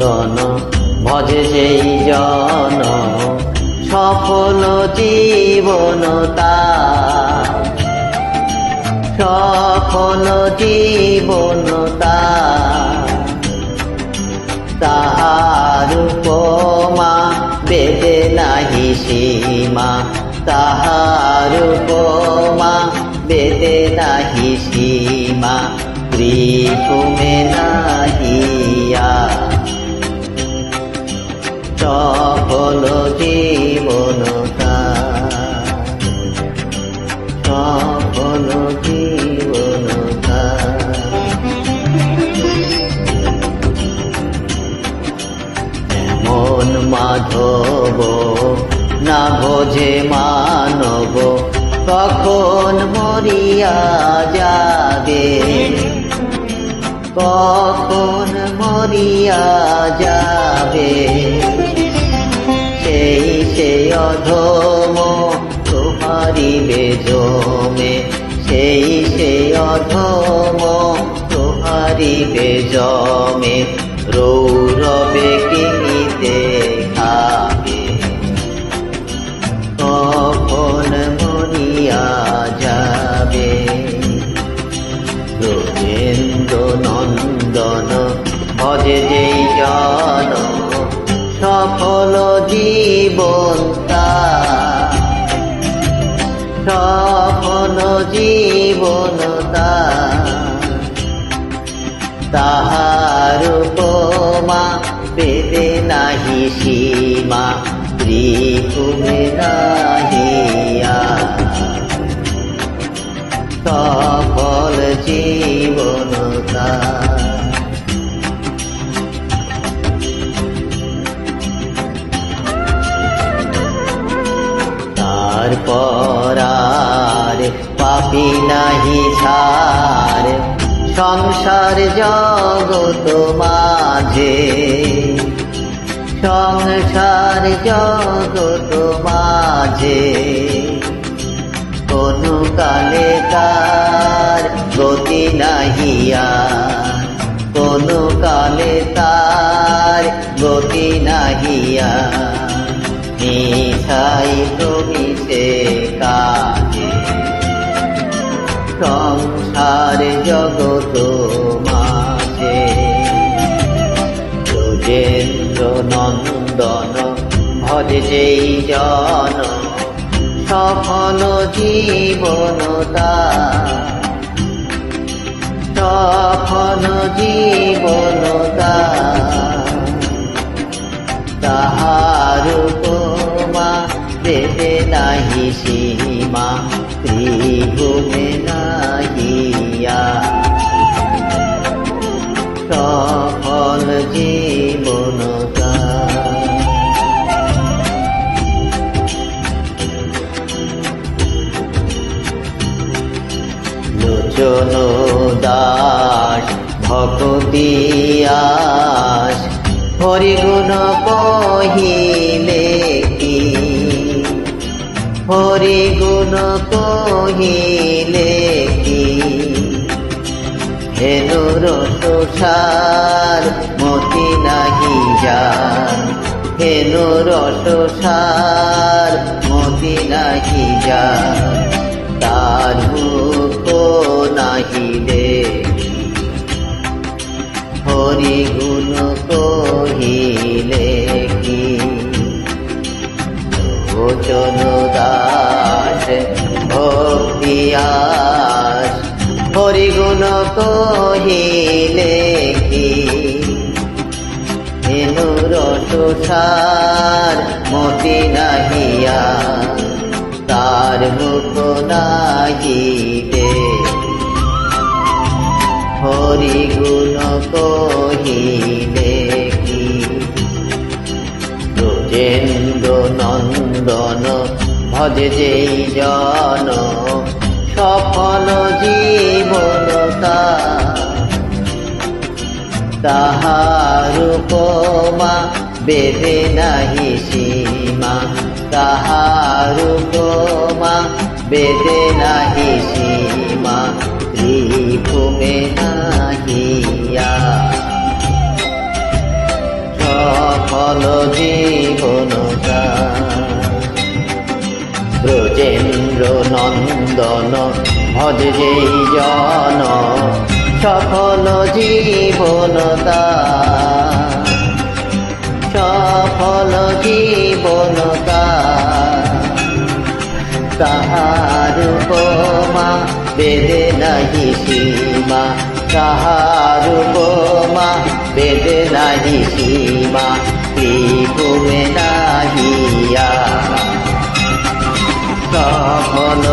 চন্দন, ভজে সেই জন, সফল জীবন সফল জীবন তাহার উপমা বেদে নাহি সীমা। তাহার উপমা বেদে নাহি সীমা। ত্রিপুমে নাহিয়া মাধব, না বোঝে মানব, কখন মরিয়া যাবে? কখন মরিয়া যাবে? সেই সে অধম তোমারি বেজমে। সেই সে অধম তোমারি বেজমে। রৌরবে কিনিতে জীবন তার। সফল জীবন তার। তাহার উপমা পেতে নাহি সীমা ত্রিভুমে নাহিয়া সফল জীবনতা তারপর আর পাপি নাহি ছার সংসার জগত মাঝে, সংসার জগত মাঝে। কোনো কালে তার গতি নাহিয়া কোনো কালে তার গতি নাহিয়া তুমি সে কাজে। সংসার জগত মাঝে। যোগেন্দ্র নন্দন ভজে যেই জন। সফল জীবনতা সফল জীবনতা সীমা ত্রিভুমে নাহিয়া সফল জীবনতা লোচন দাস ভকতি আস হরিগুণ কহিলে হরিগুণ কহিলে কি? হেনু রসার মতি নাহি যান হেনু রসার মতি নাহি যান তার মুখ নাহি দেখি ভক্তি আস হরি গুণ কহিলে কি? হেনু রসার মতি নাহিয়া, তার মুখ নাহিবে হরি গুণ কহিলে কি? ব্রজেন্দ্র নন্দন ভজে যেই জন সফল জীবনতা তাহার উপমা বেদে নাহি সীমা। তাহার উপমা বেদে নাহি সীমা। ত্রিভুমে নাহিয়া। সফল জীবনতা ব্রজ নন্দন ভজ যেই জন সফল জীবনতা সফল জীবনতা তাহার উপমা বেদে নাহি সীমা। তাহার উপমা বেদে নাহি সীমা। ত্রিভুবে নাহিয়া সফল